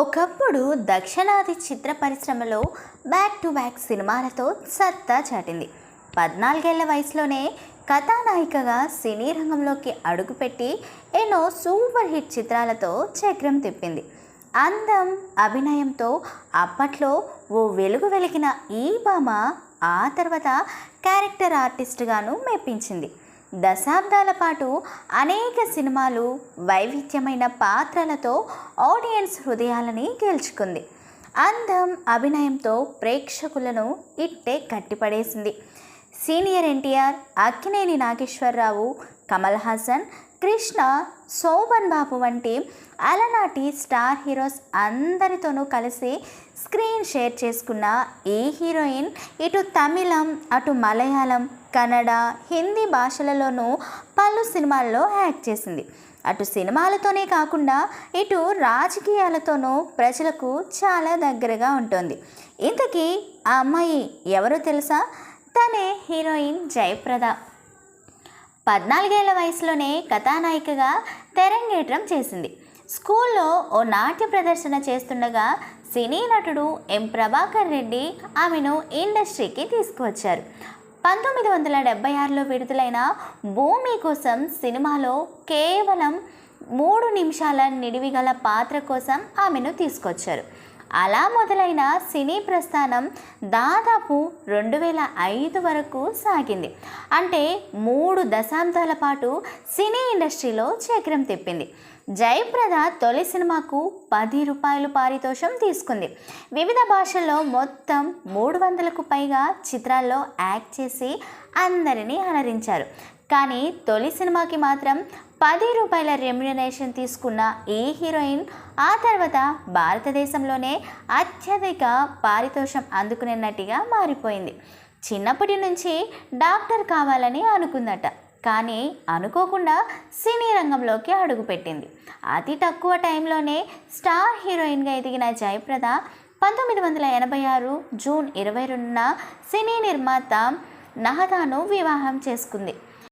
ఒకప్పుడు దక్షిణాది చిత్ర పరిశ్రమలో బ్యాక్ టు బ్యాక్ సినిమాలతో సత్తా చాటింది. పద్నాలుగేళ్ళ వయసులోనే కథానాయికగా సినీ రంగంలోకి అడుగుపెట్టి ఎన్నో సూపర్ హిట్ చిత్రాలతో చక్రం తిప్పింది. అందం అభినయంతో అప్పట్లో ఓ వెలుగు వెలిగిన ఈ భామ ఆ తర్వాత క్యారెక్టర్ ఆర్టిస్ట్గాను మెప్పించింది. దశాబ్దాల పాటు అనేక సినిమాలు వైవిధ్యమైన పాత్రలతో ఆడియన్స్ హృదయాలని గెలుచుకుంది. అందం అభినయంతో ప్రేక్షకులను ఇట్టే కట్టిపడేసింది. సీనియర్ ఎన్టీఆర్ అక్కినేని నాగేశ్వరరావు కమల్ హాసన్ కృష్ణ శోభన్ బాబు వంటి అలనాటి స్టార్ హీరోస్ అందరితోనూ కలిసి స్క్రీన్ షేర్ చేసుకున్న ఈ హీరోయిన్ ఇటు తమిళం అటు మలయాళం కన్నడ హిందీ భాషలలోనూ పలు సినిమాల్లో యాక్ట్ చేసింది. అటు సినిమాలతోనే కాకుండా ఇటు రాజకీయాలతోనూ ప్రజలకు చాలా దగ్గరగా ఉంటుంది. ఇంతకీ ఆ అమ్మాయి ఎవరో తెలుసా? తనే హీరోయిన్ జయప్రద. పద్నాలుగేళ్ళ వయసులోనే కథానాయికగా తెరంగేట్రం చేసింది. స్కూల్లో ఓ నాట్య ప్రదర్శన చేస్తుండగా సినీ నటుడు ఎం ప్రభాకర్ రెడ్డి ఆమెను ఇండస్ట్రీకి తీసుకువచ్చారు. పంతొమ్మిది వందల డెబ్బై ఆరులో విడుదలైన భూమి కోసం సినిమాలో కేవలం మూడు నిమిషాల నిడివిగల పాత్ర కోసం ఆమెను తీసుకొచ్చారు. అలా మొదలైన సినీ ప్రస్థానం దాదాపు రెండు వేల ఐదు వరకు సాగింది. అంటే మూడు దశాబ్దాల పాటు సినీ ఇండస్ట్రీలో చక్రం తిప్పింది. జయప్రద తొలి సినిమాకు పది రూపాయలు పారితోషం తీసుకుంది. వివిధ భాషల్లో మొత్తం మూడు వందలకు పైగా చిత్రాల్లో యాక్ట్ చేసి అందరినీ అలరించారు. కానీ తొలి సినిమాకి మాత్రం పది రూపాయల రెమ్యునరేషన్ తీసుకున్న ఈ హీరోయిన్ ఆ తర్వాత భారతదేశంలోనే అత్యధిక పారితోషం అందుకునే నటిగా మారిపోయింది. చిన్నప్పటి నుంచి డాక్టర్ కావాలని అనుకుందట. కానీ అనుకోకుండా సినీ రంగంలోకి అడుగుపెట్టింది. అతి తక్కువ టైంలోనే స్టార్ హీరోయిన్గా ఎదిగిన జయప్రద పంతొమ్మిది వందల ఎనభై ఆరు జూన్ ఇరవై రెండున సినీ నిర్మాత నహదాను వివాహం చేసుకుంది.